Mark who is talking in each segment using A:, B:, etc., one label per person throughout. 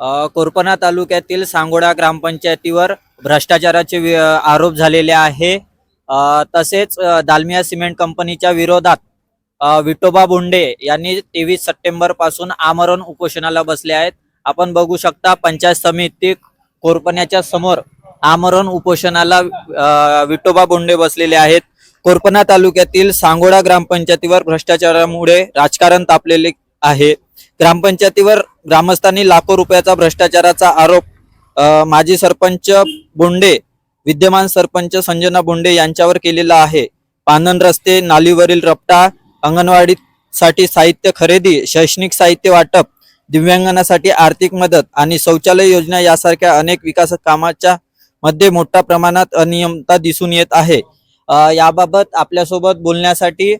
A: कोरपना कोरपणा तालुक्यातील सांगोडा ग्रामपंचायतीवर भ्रष्टाचाराचे आरोप झालेले आहे. तसेच दालमिया सिमेंट कंपनीच्या विरोधात विठोबा बोंडे यांनी तेवीस सप्टेंबरपासून आमरण उपोषणाला बसले आहेत. आपण बघू शकता पंचायत समिती कोरपण्याच्या समोर आमरण उपोषणाला विठोबा बोंडे बसलेले आहेत. कोरपणा तालुक्यातील सांगोडा ग्रामपंचायतीवर भ्रष्टाचारामुळे राजकारण तापलेले आहे. ग्रामपंचायतीवर ग्रामस्थांनी लाखो रुपयाचा भ्रष्टाचाराचा आरोप माजी सरपंच बोंडे विद्यमान सरपंच संजना बोंडे यांच्यावर केलेला आहे. पानन रस्ते नालीवरील रपटा अंगणवाडीसाठी साहित्य खरेदी शैक्षणिक साहित्य वाटप दिव्यांगांसाठी आर्थिक मदत आणि शौचालय योजना यासारख्या अनेक विकास कामाच्या मध्ये मोठ्या प्रमाणात अनियमता दिसून येत आहे. याबाबत आपल्यासोबत बोलण्यासाठी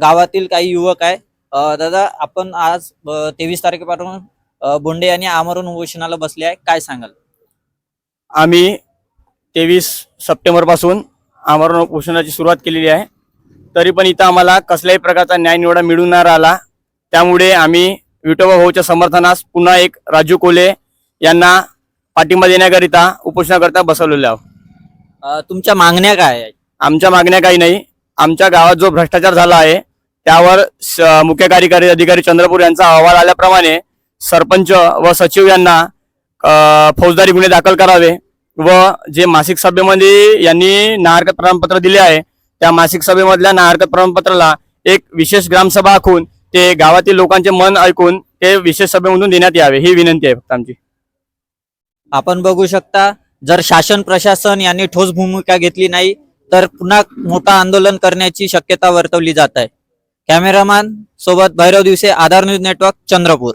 A: गावातील काही युवक आहे दादा आपण आज तेवीस तारखेपासून बोंडे यांनी आमरण उपोषणाला बसले आहे. काय सांगाल?
B: आम्ही तेवीस सप्टेंबरपासून आमरण उपोषणाची सुरुवात केलेली आहे. तरी पण इथं आम्हाला कसल्याही प्रकारचा न्याय निवडा मिळून नाही राहिला. त्यामुळे आम्ही विठोबा भाऊच्या समर्थनास पुन्हा एक राजू कोले यांना पाठिंबा देण्याकरिता उपोषणाकरिता बसवलेले आहोत.
A: तुमच्या मागण्या काय
B: आमच्या मागण्या काही नाही. आमच्या गावात जो भ्रष्टाचार झाला आहे त्यावर मुख्य कार्यकारी अधिकारी चंद्रपूर यांचा अहवाल आल्याप्रमाणे सरपंच व सचिव यांना फौजदारी गुन्हे दाखल करावे व जे मासिक सभेमध्ये यांनी नाहरकत प्रमाणपत्र दिले आहे त्या मासिक सभेमधल्या नाहरकत प्रमाणपत्राला एक विशेष ग्रामसभा आखून ते गावातील लोकांचे मन ऐकून ते विशेष सभेमधून देण्यात यावे ही विनंती आहे फक्त आमची.
A: आपण बघू शकता जर शासन प्रशासन यांनी ठोस भूमिका घेतली नाही तर पुन्हा मोठं आंदोलन करण्याची शक्यता वर्तवली जात आहे. कॅमेरामॅन सोबत भैरव दिवसे आधार न्यूज नेटवर्क चंद्रपूर.